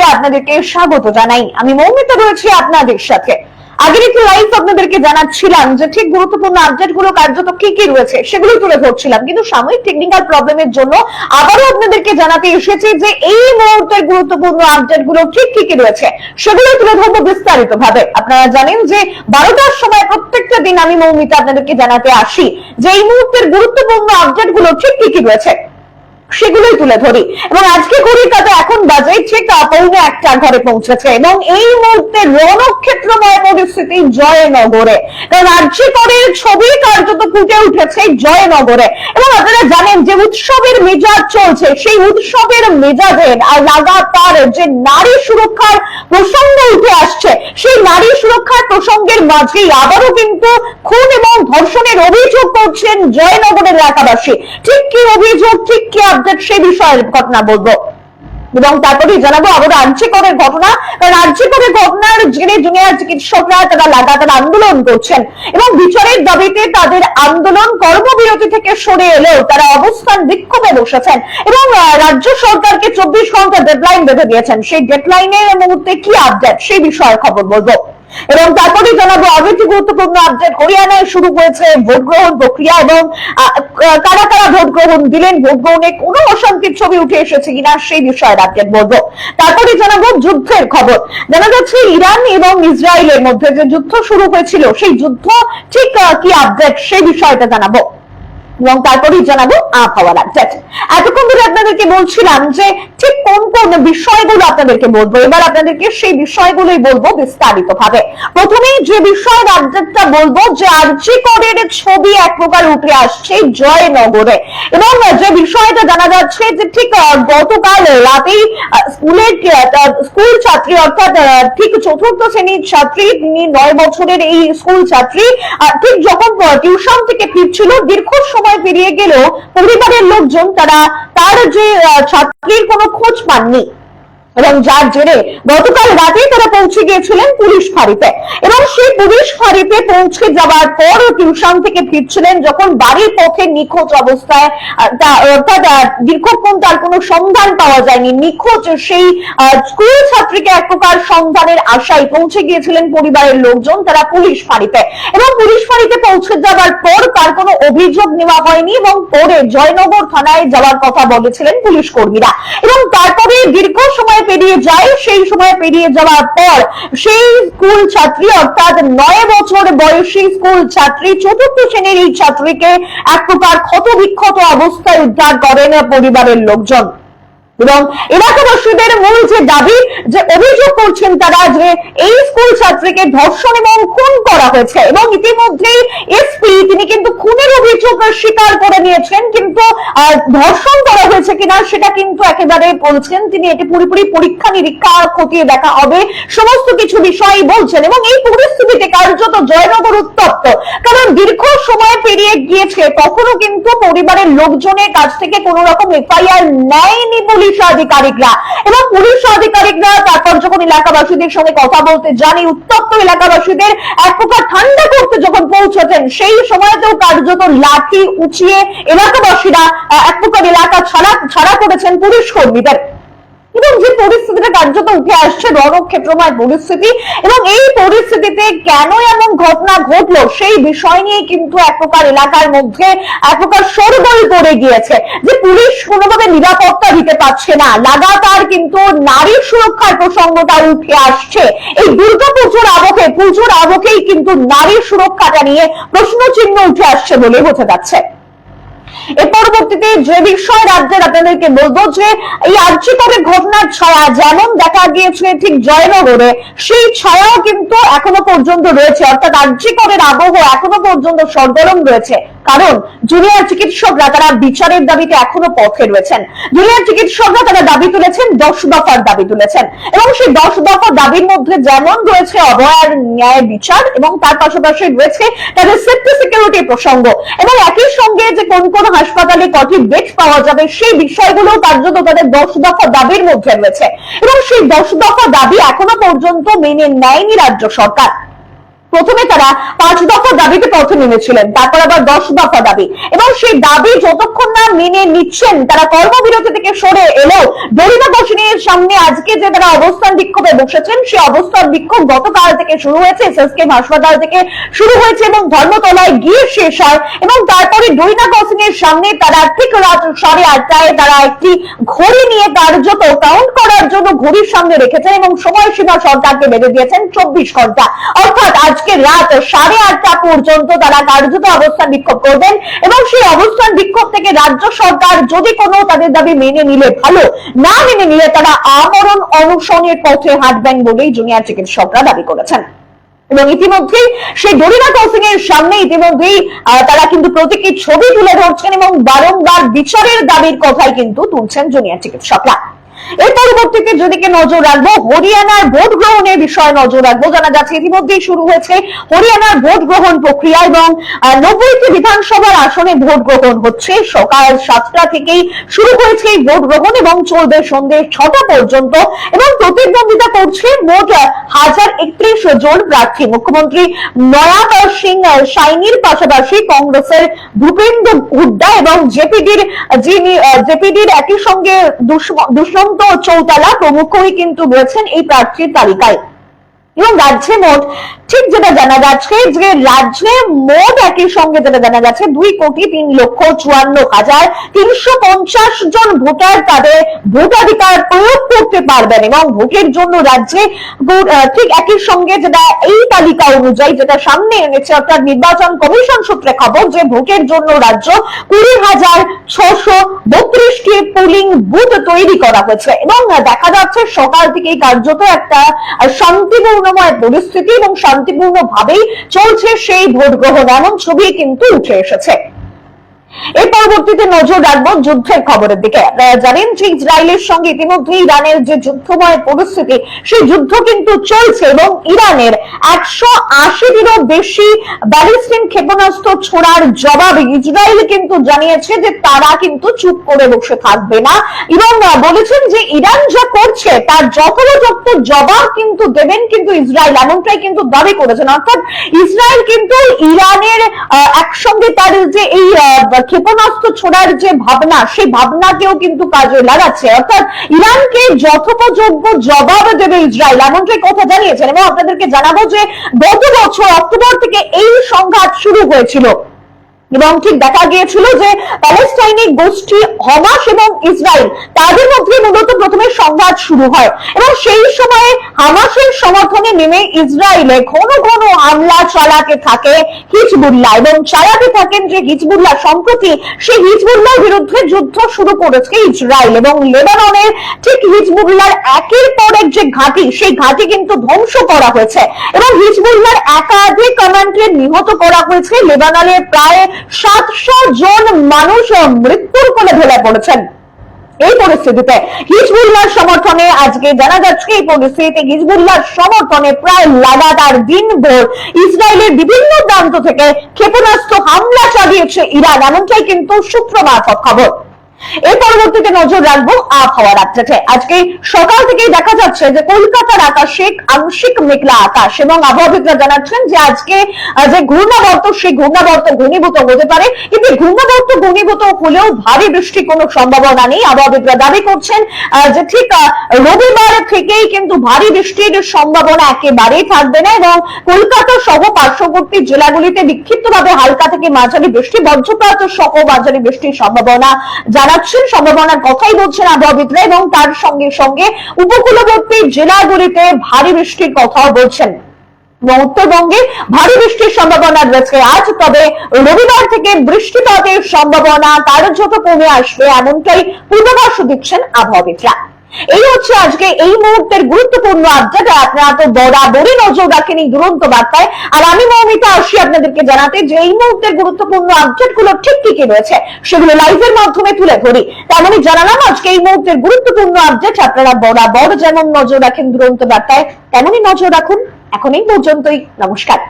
পরিস্থিতিতে আপনাদেরকে স্বাগত জানাই। আমি মৌমিতা রয়েছি আপনাদের সাথে। আগের একটি লাইভ আপনাদেরকে জানাচ্ছিলাম যে ঠিক গুরুত্বপূর্ণ আপডেটগুলো কার্যত কি কি রয়েছে সেগুলো তুলে ধরছিলাম। কিন্তু সাময়িক টেকনিক্যাল প্রবলেমের জন্য আবারও আপনাদেরকে জানাতে এসেছি যে এই মুহূর্তের গুরুত্বপূর্ণ আপডেটগুলো ঠিক কি কি রয়েছে সেগুলো তুলে ধরবো বিস্তারিত ভাবে আপনারা জানেন যে বারোটার সময় প্রত্যেকটা দিন আমি মৌমিতা আপনাদেরকে জানাতে আসি যে এই মুহূর্তের গুরুত্বপূর্ণ আপডেটগুলো ঠিক কি কি রয়েছে। সেগুলোই তুলে ধরি। এবং আজকে ঘড়ির কাছে এখন বাজে, ঠিক পৌনে একটা ঘরে পৌঁছেছে। এবং এই মুহূর্তে রণক্ষেত্রময় পরিস্থিতি জয়নগরে। কারণ রাজ্যকরের ছবি কার্যত ফুটে উঠেছে জয়নগরে। এবং আপনারা জানেন যে উৎসবের মেজাজ চলছে, সেই উৎসবের মেজাজের আর লাগাতার যে নারী সুরক্ষার প্রসঙ্গ উঠে আসছে, সেই নারী সুরক্ষার প্রসঙ্গের মাঝেই আবারও কিন্তু খুন এবং ধর্ষণের অভিযোগ করছেন জয়নগরের এলাকাবাসী। ঠিক কি অভিযোগ, ঠিক কি আপডেট সেই বিষয়ের ঘটনা বলব। এবং তারপরেই জানাব আবার রাজ্যকরের ঘটনা। রাজ্যকরের ঘটনার জেনে জুনিয়র চিকিৎসকরা তারা লাগাতার আন্দোলন করছেন এবং বিচারের দাবিতে তাদের আন্দোলন কর্মবিরতি থেকে সরে এলেও তারা অবস্থান বিক্ষোভে বসেছেন এবং রাজ্য সরকারকে চব্বিশ ঘণ্টা ডেডলাইন বেঁধে দিয়েছেন। সেই ডেডলাইনের মুহূর্তে কি আপডেট সেই বিষয়ে খবর বলব। এবং তারপরে জানাব আরও একটি গুরুত্বপূর্ণ আপডেট হরিয়ানায় শুরু হয়েছে ভোট গ্রহণ প্রক্রিয়া এবং কারা কারা ভোট গ্রহণ দিলেন, ভোট গ্রহণে কোনো অশান্তির ছবি উঠে এসেছে কিনা সেই বিষয়ে আপডেট বলব। তারপরে জানাব যুদ্ধের খবর। জানা যাচ্ছে ইরান এবং ইসরায়েলের মধ্যে যে যুদ্ধ শুরু হয়েছিল, সেই যুদ্ধ ঠিক কি আপডেট সেই বিষয়টা জানাব। এবং তারপরেই জানাব আবহাওয়ার আপডেট। এতক্ষণ ধরে আপনাদেরকে বলছিলাম যে ঠিক কোন কোন বিষয়গুলো আপনাদেরকে বলব, এবার আপনাদেরকে সেই বিষয়গুলোই বলব বিস্তারিত ভাবে প্রথমেই যে বিষয়ের আপডেটটা বলব, যে আরজি করের ছবি এক প্রকার উঠে আসছে জয়নগরে। এবং যে বিষয়টা জানা যাচ্ছে যে ঠিক গতকাল রাতেই স্কুলের স্কুল ছাত্রী অর্থাৎ ঠিক চতুর্থ শ্রেণির ছাত্রী, তিনি নয় বছরের এই স্কুল ছাত্রী ঠিক যখন টিউশন থেকে ফিরছিল, দীর্ঘ সময় পেরিয়ে গেলেও পরিবারের লোকজন তারা তার যে ছাত্রীর কোনো খোঁজ পাননি। এবং যার জেরে গতকাল রাতে তারা পৌঁছে গিয়েছিলেন পুলিশ ফাঁড়িতে। এবং সেই পুলিশ ফাঁড়িতে পৌঁছে যাওয়ার পর টিউশন থেকে ফিরছিলেন যখন বাড়ির পথে নিখোঁজ অবস্থায় দীর্ঘক্ষণ তার কোনো সন্ধান পাওয়া যায়নি। নিখোঁজ সেই স্কুল ছাত্রীকে এক প্রকার সন্ধানের আশায় পৌঁছে গিয়েছিলেন পরিবারের লোকজন, তারা পুলিশ ফাঁড়িতে। এবং পুলিশ ফাঁড়িতে পৌঁছে যাওয়ার পর তার কোনো অভিযোগ নেওয়া হয়নি এবং পরে জয়নগর থানায় যাওয়ার কথা বলেছিলেন পুলিশ কর্মীরা। এবং তারপরে দীর্ঘ সময় পেরিয়ে যায়, সেই সময় পেরিয়ে যাওয়ার পর সেই স্কুল ছাত্রী অর্থাৎ নয় বছর বয়সী স্কুল ছাত্রী, চতুর্থ শ্রেণির এই ছাত্রীকে এক প্রকার ক্ষত বিক্ষত অবস্থায় উদ্ধার করেন পরিবারের লোকজন। এবং এলাকাবাসীদের মূল যে দাবি, যে অভিযোগ করছেন তারা যে এই স্কুল ছাত্রীকে ধর্ষণ এবং খুন করা হয়েছে এবং ইতিমধ্যেই এসপি, তিনি কিন্তু খুনের অভিযোগ স্বীকার করে নিয়েছেন, কিন্তু ধর্ষণ করা হয়েছে কিনা সেটা কিন্তু একেবারে বলছেন, তিনি এটি পুরোপুরি পরীক্ষা নিরীক্ষা খতিয়ে দেখা হবে, সমস্ত কিছু বিষয়ই বলছেন এবং এই পরিস্থিতিতে কার্যত জয়নগর উত্তপ্ত। কারণ দীর্ঘ সময় পেরিয়ে গিয়েছে তখনও কিন্তু পরিবারের লোকজনের কাছ থেকে কোন রকম এফআইআর নেয়নি পুলিশ আধিকারিকরা এবং পুলিশ আধিকারিকরা তারপর যখন এলাকাবাসীদের সঙ্গে কথা বলতে জানি, উত্তপ্ত এলাকাবাসীদের এক প্রকার ঠান্ডা করতে যখন পৌঁছেছেন সেই সময়তেও কার্যত লাঠি উঁচিয়ে এলাকাবাসীরা এক প্রকার এলাকা ছাড়া ছাড়া করেছেন পুলিশ কর্মীদের। এবং যে পরিস্থিতিটা কার্যত উঠে আসছে রণক্ষেত্রময় পরিস্থিতি, এবং এই পরিস্থিতিতে কেন এমন ঘটনা ঘটলো, সেই বিষয় নিয়ে কিন্তু এক প্রকার এলাকার মধ্যে, এক প্রকার সরগোল পড়ে গিয়েছে যে পুলিশ কোনোভাবে নিরাপত্তা দিতে পারছে না। লাগাতার কিন্তু নারী সুরক্ষার প্রসঙ্গটা উঠে আসছে। এই দুর্গা পুজোর আবহে, পুজোর আবহেই কিন্তু নারী সুরক্ষাটা নিয়ে প্রশ্ন চিহ্ন উঠে আসছে বলে বোঝা যাচ্ছে। এর পরবর্তীতে যে বিষয় রাজ্যের আপনাদেরকে বলব যে, এই আর্যিকরের ঘটনার ছায়া যেমন দেখা গিয়েছে ঠিক জয়নগরে, সেই ছায়াও কিন্তু এখনও পর্যন্ত রয়েছে। অর্থাৎ আর্যিকরের আবহ এখনও পর্যন্ত সরগরম রয়েছে। কারণ জুনিয়র চিকিৎসকরা তারা বিচারের দাবিতে এখনও পথে রয়েছেন। জুনিয়র চিকিৎসকরা তারা দাবি তুলেছেন, দশ দফার দাবি তুলেছেন। এবং সেই দশ দফা দাবির মধ্যে যেমন রয়েছে অবয়ার ন্যায় বিচার এবং তার পাশাপাশি রয়েছে তাদের সেফটি সিকিউরিটি প্রসঙ্গ। এবং একই সঙ্গে যে কোন কোন হাসপাতালে কটি বেড পাওয়া যাবে সেই বিষয়গুলো কার্যত তাদের দশ দফা দাবির মধ্যে রয়েছে। এবং সেই দশ দফা দাবি এখনও পর্যন্ত মেনে নেয়নি রাজ্য সরকার। প্রথমে তারা পাঁচ দফা দাবিতে পথে নেমেছিলেন, তারপর আবার দশ দফা দাবি। এবং সেই দাবি যতক্ষণ না মেনে নিচ্ছেন, তারা কর্মবিরতি থেকে সরে এলেও দরিদ্র বসিনের সামনে আজকে যে তারা অবস্থান বিক্ষোভে বসেছেন সেই অবস্থান বিক্ষোভ গতকাল থেকে শুরু হয়েছে, এসএসকে হাসপাতাল থেকে শুরু হয়েছে এবং ধর্মতলায় গিয়ে শেষ হয়। এবং তারপরে ডরিনা ক্রসিং সামনে তারা ঠিক রাত সাড়ে আটটায় তারা একটি ঘড়ি নিয়ে কার্যত কাউন্ট করার জন্য ঘড়ির সামনে রেখেছেন এবং সময়সীমা সরকারকে বেঁধে দিয়েছেন চব্বিশ ঘণ্টা। অর্থাৎ আজকে রাত সাড়ে আটটা পর্যন্ত তারা কার্যত অবস্থান বিক্ষোভ করবেন এবং সেই অবস্থান বিক্ষোভ থেকে রাজ্য সরকার যদি কোনো তাদের দাবি মেনে নিলে ভালো, না মেনে নিলে তারা আমরণ অনশনের পথে হাঁটবেন বলেই জুনিয়র চিকিৎসকরা দাবি করেছেন। এবং ইতিমধ্যেই সেই ডরিনা ক্রসিং এর সামনে ইতিমধ্যেই তারা কিন্তু প্রতীকী ছবি তুলে ধরছেন এবং বারংবার বিচারের দাবির কথাই কিন্তু তুলছেন জুনিয়র চিকিৎসকরা। এর পরবর্তীতে যেদিকে নজর রাখব, হরিয়ানার ভোট গ্রহণের বিষয়ে নজর রাখব। জানা যাচ্ছে ইতিমধ্যেই শুরু হয়েছে হরিয়ানার ভোট গ্রহণ প্রক্রিয়া এবং নব্বইটি বিধানসভার আসনে ভোট গ্রহণ হচ্ছে। সকাল সাতটা থেকেই শুরু হয়েছে এই ভোট গ্রহণ এবং চলবে সন্ধ্যে ছটা পর্যন্ত এবং প্রতিদ্বন্দ্বিতা করছে মোট হাজার একত্রিশ জন প্রার্থী। মুখ্যমন্ত্রী নয়াব সিং সাইনির পাশাপাশি কংগ্রেসের ভূপেন্দ্র হুড্ডা এবং জেপিডির যিনি জেপিডির একই সঙ্গে দুষ্ম- দুষ্মন্ত চৌতালা প্রমুখই কিন্তু রয়েছেন এই প্রার্থীর তালিকায়। এবং রাজ্যে মোট ঠিক যেটা জানা যাচ্ছে যে রাজ্যে মোট একই সঙ্গে যেটা জানা যাচ্ছে, দুই কোটি তিন লক্ষ চুয়ান্ন হাজার তিনশো পঞ্চাশ জন ভোটার তাদের ভোটাধিকার প্রয়োগ করতে পারবেন এবং ভোটের জন্য রাজ্যে ঠিক একই সঙ্গে যেটা এই তালিকা অনুযায়ী যেটা সামনে এনেছে অর্থাৎ নির্বাচন কমিশন সূত্রে খবর যে ভোটের জন্য রাজ্য কুড়ি হাজার ছশো বত্রিশটি পোলিং বুথ তৈরি করা হয়েছে এবং দেখা যাচ্ছে সকাল থেকেই কার্যত একটা শান্তিপূর্ণময় পরিস্থিতি এবং শান্তিপূর্ণ ভাবেই চলছে সেই ভোট গ্রহণ এমন ছবি কিন্তু উঠে এসেছে। পরবর্তীতে নজর রাখব যুদ্ধের খবরের দিকে। আপনারা জানেন যে ইসরায়েলের সঙ্গে ইতিমধ্যে ইরানের যে যুদ্ধময় পরিস্থিতি সেই যুদ্ধ কিন্তু চলছে এবং ইরানের একশো আশিটিরও বেশি ব্যালিস্টিক ক্ষেপণাস্ত্র ছোড়ার জবাবে ইসরায়েল কিন্তু জানিয়েছে যে তারা কিন্তু চুপ করে বসে থাকবে না। এবং বলেছেন যে ইরান যা করছে তার যথাযথ জবাব কিন্তু দেবেন কিন্তু ইসরায়েল এমনটাই কিন্তু দাবি করেছেন। অর্থাৎ ইসরায়েল কিন্তু ইরানের একসঙ্গে তার যে এই আহ, ক্ষেপণাস্ত্র ছোড়ার যে ভাবনা, সেই ভাবনাকেও কিন্তু কাজে লাগাচ্ছে। অর্থাৎ ইরানকে যথোপযোগ্য জবাব দেবে ইসরায়েল, এমনটাই কথা জানিয়েছেন এবং আপনাদেরকে জানাব যে গত বছর অক্টোবর থেকে এই সংঘাত শুরু হয়েছিল। এবং ঠিক দেখা গিয়েছিল যে প্যালেস্টাইনি গোষ্ঠী হমাস এবং ইসরায়েল তাদের মধ্যে মূলত প্রথমে সংঘাত শুরু হয়। এবং সেই সময়ে হামাসের সমর্থনে নেমে ইসরায়েলে ঘন ঘন হামলা চালাতে থাকে হিজবুল্লাহ এবং চালাতে থাকেন যে হিজবুল্লাহ, সম্প্রতি সেই হিজবুল্লাহর বিরুদ্ধে যুদ্ধ শুরু করেছে ইসরায়েল এবং লেবাননের ঠিক হিজবুল্লাহর একের পর এক যে ঘাঁটি, সেই ঘাঁটি কিন্তু ধ্বংস করা হয়েছে। এবং হিজবুল্লাহর একাধিক কমান্ডকে নিহত করা হয়েছে। লেবাননের প্রায় সাতশো জন মানুষ মৃত্যুর কোলে ঢেলে পড়েছেন। এই পরিস্থিতিতে হিজবুল্লার সমর্থনে আজকে জানা যাচ্ছে এই পরিস্থিতিতে হিজবুল্লাহর সমর্থনে প্রায় লাগাতার দিনভর ইসরায়েলের বিভিন্ন প্রান্ত থেকে ক্ষেপণাস্ত্র হামলা চালিয়েছে ইরান, এমনটাই কিন্তু সূত্র খবর। এর পরবর্তীতে নজর রাখব আবহাওয়ার আপডেটে আজকে সকাল থেকেই দেখা যাচ্ছে যে কলকাতার আকাশে আংশিক মেঘলা আকাশ এবং আবহাওয়াবিদরা জানাচ্ছেন যে আজকে যে ঘূর্ণাবর্ত, সেই ঘূর্ণাবর্ত ঘনীভূত হতে পারে। কিন্তু ঘূর্ণাবর্ত ঘনীভূত হলেও ভারী বৃষ্টির কোনো সম্ভাবনা নেই। আবহাওয়াবিদরা দাবি করছেন যে ঠিক রবিবার থেকেই কিন্তু ভারী বৃষ্টির সম্ভাবনা একেবারেই থাকবে না এবং কলকাতা সহ পার্শ্ববর্তী জেলাগুলিতে বিক্ষিপ্তভাবে হালকা থেকে মাঝারি বৃষ্টি বজ্রপাত সহ মাঝারি বৃষ্টির সম্ভাবনা জানাচ্ছেন সম্ভাবনার কথাই বলছেন আবহাওয়াবিদরা এবং তার সঙ্গে সঙ্গে উপকূলবর্তী জেলাগুলিতে ভারী বৃষ্টির কথাও বলছেন। উত্তরবঙ্গে ভারী বৃষ্টির সম্ভাবনা রয়েছে আজ, তবে রবিবার থেকে বৃষ্টিপাতের সম্ভাবনা তার কার্যত কমে আসবে, এমনটাই পূর্বাভাস দিচ্ছেন আবহাওয়াবিদরা এই হচ্ছে আজকে এই মুহূর্তের গুরুত্বপূর্ণ আপডেট আপনারা তো বরাবরই নজর রাখেন এই দুরন্ত বার্তায়। আর আমি মৌমিতা আসি আপনাদেরকে জানাতে যে এই মুহূর্তের গুরুত্বপূর্ণ আপডেটগুলো ঠিক কি কি রয়েছে, সেগুলো লাইভের মাধ্যমে তুলে ধরি। তেমনই জানালাম আজকে এই মুহূর্তের গুরুত্বপূর্ণ আপডেট আপনারা বরাবর যেমন নজর রাখেন দুরন্ত বার্তায়, তেমনই নজর রাখুন। এখন এই পর্যন্তই, নমস্কার।